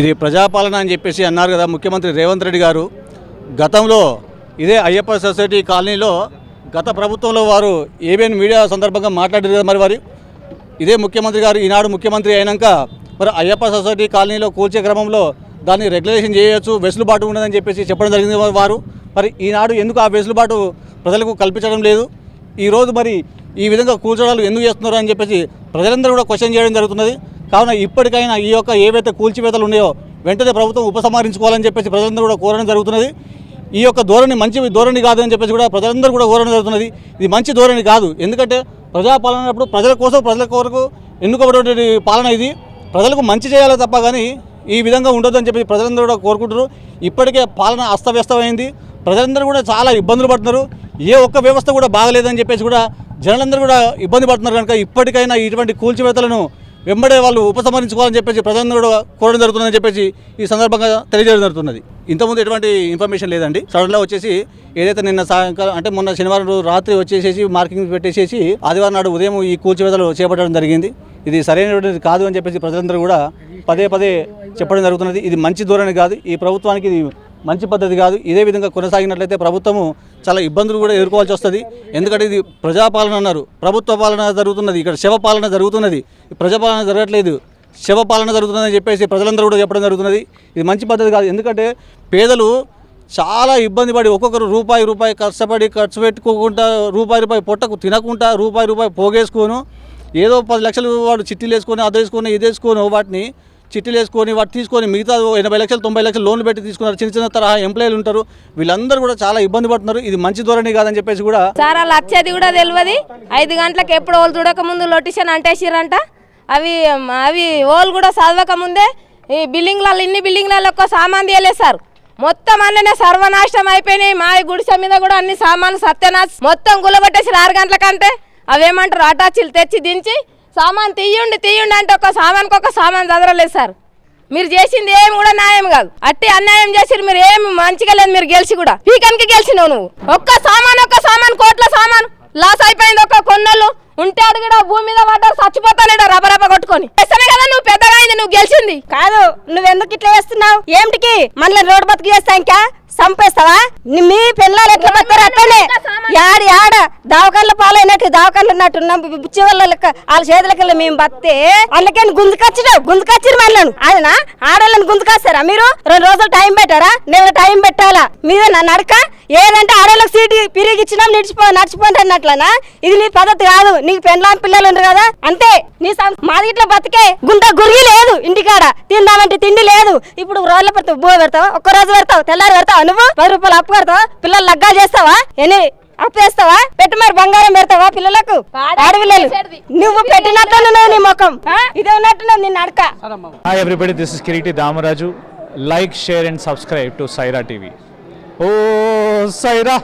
ఇది ప్రజాపాలన అని చెప్పేసి అన్నారు కదా ముఖ్యమంత్రి రేవంత్ రెడ్డి గారు. గతంలో ఇదే అయ్యప్ప సొసైటీ కాలనీలో గత ప్రభుత్వంలో వారు ఏబిఎన్ మీడియా సందర్భంగా మాట్లాడారు కదా మరి వారి. ఇదే ముఖ్యమంత్రి గారు ఈనాడు ముఖ్యమంత్రి అయినాక మరి అయ్యప్ప సొసైటీ కాలనీలో కూల్చే క్రమంలో దాన్ని రెగ్యులేషన్ చేయొచ్చు వెసులుబాటు ఉండదని చెప్పేసి చెప్పడం జరిగింది వారు. మరి ఈనాడు ఎందుకు ఆ వెసులుబాటు ప్రజలకు కల్పించడం లేదు? ఈరోజు మరి ఈ విధంగా కూల్చడాలు ఎందుకు చేస్తున్నారు అని చెప్పేసి ప్రజలందరూ కూడా క్వశ్చన్ చేయడం జరుగుతున్నది. కావున ఇప్పటికైనా ఈ యొక్క ఏవైతే కూల్చివేతలు ఉన్నాయో వెంటనే ప్రభుత్వం ఉపసంహరించుకోవాలని చెప్పేసి ప్రజలందరూ కూడా కోరడం జరుగుతున్నది. ఈ యొక్క ధోరణి మంచి ధోరణి కాదు అని చెప్పేసి కూడా ప్రజలందరూ కూడా కోరడం జరుగుతున్నది. ఇది మంచి ధోరణి కాదు. ఎందుకంటే ప్రజాపాలన అన్నప్పుడు ప్రజల కోసం ప్రజల కొరకు ఎన్నుకోబడేటువంటి పాలన ఇది. ప్రజలకు మంచి చేయాలి తప్ప కానీ ఈ విధంగా ఉండొద్దని చెప్పి ప్రజలందరూ కూడా కోరుకుంటారు ఇప్పటికే పాలన అస్తవ్యస్తమైంది. ప్రజలందరూ కూడా చాలా ఇబ్బందులు పడుతున్నారు. ఏ ఒక్క వ్యవస్థ కూడా బాగలేదని చెప్పేసి కూడా జనాలందరూ కూడా ఇబ్బంది పడుతున్నారు కనుక ఇప్పటికైనా ఇటువంటి కూల్చివేతలను వెంబడే వాళ్ళు ఉపసంహరించుకోవాలని చెప్పేసి ప్రజలందరూ కూడా కోరడం జరుగుతుందని చెప్పేసి ఈ సందర్భంగా తెలియజేయడం జరుగుతున్నది. ఇంతకుముందు ఎటువంటి ఇన్ఫర్మేషన్ లేదండి. సడన్గా వచ్చేసి ఏదైతే నిన్న సాయంకాలం అంటే మొన్న శనివారం రోజు రాత్రి వచ్చేసేసి మార్కింగ్ పెట్టేసేసి ఆదివారం నాడు ఉదయం ఈ కూల్చివేతలు చేపట్టడం జరిగింది. ఇది సరైనటువంటిది కాదు అని చెప్పేసి ప్రజలందరూ కూడా పదే పదే చెప్పడం జరుగుతున్నది. ఇది మంచి ధోరణి కాదు. ఈ ప్రభుత్వానికి ఇది మంచి పద్ధతి కాదు. ఇదే విధంగా కొనసాగినట్లయితే ప్రభుత్వము చాలా ఇబ్బందులు కూడా ఎదుర్కోవాల్సి వస్తుంది. ఎందుకంటే ఇది ప్రజాపాలన అన్నారు. ప్రభుత్వ పాలన జరుగుతున్నది. ఇక్కడ శవ పాలన జరుగుతున్నది. ఈ ప్రజాపాలన జరగట్లేదు. శవ పాలన జరుగుతుందని చెప్పేసి ప్రజలందరూ కూడా చెప్పడం జరుగుతున్నది. ఇది మంచి పద్ధతి కాదు. ఎందుకంటే పేదలు చాలా ఇబ్బంది పడి ఒక్కొక్కరు రూపాయి రూపాయి కష్టపడి ఖర్చు పెట్టుకోకుండా రూపాయి రూపాయి పొట్టకు తినకుండా రూపాయి రూపాయి పోగేసుకోను ఏదో పది లక్షలు వాడు చిట్టీలు వేసుకొని అది వేసుకొని ఇది వేసుకొని వాటిని చిట్టీలు వేసుకొని వాటి తీసుకొని మిగతా ఎనభై లక్షలు తొంభై లక్షలు లోన్లు పెట్టి తీసుకున్నారు. చిన్న చిన్న తరహా ఎంప్లాయీలు ఉంటారు. వీళ్ళందరూ కూడా చాలా ఇబ్బంది పడుతున్నారు. ఇది మంచి ధోరణి కాదని చెప్పేసి కూడా సార్ వాళ్ళు వచ్చేది కూడా తెలియదు. ఐదు గంటలకు ఎప్పుడు వాళ్ళు చూడక ముందు లొటిషన్ అంటేసిరంట అవి అవి వాళ్ళు కూడా చదవక ముందే ఈ బిల్డింగ్లలో ఇన్ని బిల్డింగ్లలో ఒక్క సామాన్ తీయలేదు సార్. మొత్తం అన్ననే సర్వనాశనం అయిపోయినాయి. మా గుడిసె మీద కూడా అన్ని సామాన్లు సత్యనాశ్. మొత్తం గులబట్టేసి ఆరు గంటలకంటే అవేమంటారు? అటాచీలు తెచ్చి దించి సామాన్ తీయండి తీయండి అంటే ఒక సామాన్కి ఒక సామాన్ చదవలేదు సార్. మీరు చేసింది ఏమి కూడా న్యాయం కాదు. అట్టి అన్యాయం చేసిరు మీరు ఏమి మంచిగా లేదు మీరు గెలిచి కూడా. పీకన్కి గెలిచినావు నువ్వు. ఒక్క సామాన్ ఒక్క సామాన్ కోట్ల సామాన్. లాస్ అయిపోయింది ఒక్క కొన్నోళ్ళు. ఉంటే అడిగిన భూమి మీద పడ్డారు చచ్చిపోతాడు రబరబ కొట్టుకొని. చేస్తేనే కదా నువ్వు పెద్దగా అయింది నువ్వు గెలిచింది. కాదు నువ్వెందుకు ఇట్లా చేస్తున్నావు? ఏమిటికి? మళ్ళీ రోడ్డు బతుకు చేస్తా ఇంకా చంపేస్తావా మీ పిల్లలు ఎట్లా బతారు అట్లనే? యాడి దావకాళ్ళ పాలైనట్టు దావకాళ్ళు ఉన్నట్టు ఉన్న వాళ్ళ వాళ్ళ చేతులకి మేము బతే అందుకని గుంజుకొచ్చిరు గుంజుకొచ్చిరు మళ్ళీ అదినా ఆడవాళ్ళని గుంజుకొస్తారా మీరు? రెండు రోజులు టైం పెట్టారా? నేను టైం పెట్టాలా? మీదే నా నడక? ఏదంటే ఆడవాళ్ళకి సీటు పిరిగి ఇచ్చినాం నడిచిపో నడిచిపోండి అన్నట్లనా? ఇది నీ పద్ధతి కాదు. నీకు పెళ్ళాం పిల్లలు ఉండరు కదా? అంతే. నీ సం- మాది ఇట్లా బతికే గుంత గురిగి లేదు ఇంటికాడ. తిందామంటే తిండి లేదు. ఇప్పుడు రోజుల పెడతావు బో పెడతావు? ఒక్క రోజు పెడతావు? తెల్లారి పెడతావు? నువ్వు? పది రూపాయలు అప్పు కడతావా? పిల్లలు లగ్గా చేస్తావా? ఎన్ని అప్పేస్తావా పెట్టి మరి బంగారం పెడతావా పిల్లలకు? ఆడపిల్లలు నువ్వు పెట్టినట్టు నీ ముఖం. ఇదే ఉన్నట్టు నీ నడక. Everybody this is Kiriti Damaraju like share and subscribe to Saira TV oh Sye Raa